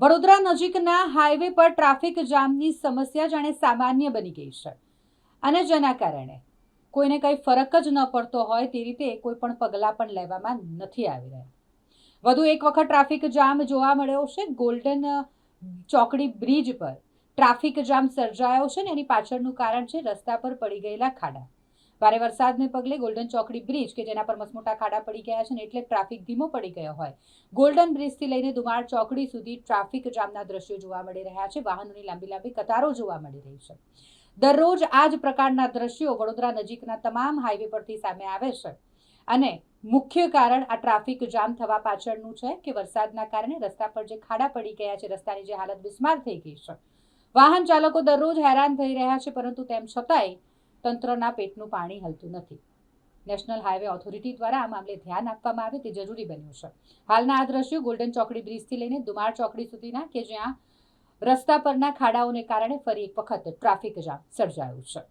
વડોદરા નજીકના હાઈવે પર ટ્રાફિક જામની સમસ્યા જાણે સામાન્ય બની ગઈ છે. અને જેના કારણે કોઈને કંઈ ફરક જ ન પડતો હોય તે રીતે કોઈ પણ પગલાં પણ લેવામાં નથી આવી રહ્યા. વધુ એક વખત ટ્રાફિક જામ જોવા મળ્યો છે. ગોલ્ડન ચોકડી બ્રિજ પર ટ્રાફિક જામ સર્જાયો છે ને એની પાછળનું કારણ છે રસ્તા પર પડી ગયેલા ખાડા. ભારે વરસાદને પગલે ગોલ્ડન ચોકડી બ્રિજ કે જેના પર મસમોટા ખાડા પડી ગયા છે ને એટલે ટ્રાફિક ધીમો પડી ગયો હોય. ગોલ્ડન બ્રિજથી લઈને દુમાળ ચોકડી સુધી ટ્રાફિક જામના દ્રશ્યો જોવા મળી રહ્યા છે. વાહનોની લાંબી લાંબી કતારો જોવા મળી રહી છે. દરરોજ આ જ પ્રકારના દ્રશ્યો વડોદરા નજીકના તમામ હાઈવે પરથી સામે આવે છે. અને મુખ્ય કારણ આ ટ્રાફિક જામ થવા પાછળનું છે કે વરસાદના કારણે રસ્તા પર જે ખાડા પડી ગયા છે, રસ્તાની જે હાલત બિસ્માર થઈ ગઈ છે. વાહન ચાલકો દરરોજ હેરાન થઈ રહ્યા છે, પરંતુ તેમ છતાંય તંત્રના પેટનું પાણી હલતું નથી. નેશનલ હાઈવે ઓથોરિટી દ્વારા આ મામલે ધ્યાન આપવામાં આવે તે જરૂરી બન્યું છે. હાલના આ દ્રશ્યો ગોલ્ડન ચોકડી બ્રિજથી લઈને દુમાર ચોકડી સુધીના કે જ્યાં રસ્તા પરના ખાડાઓને કારણે ફરી એક વખત ટ્રાફિક જામ સર્જાયું છે.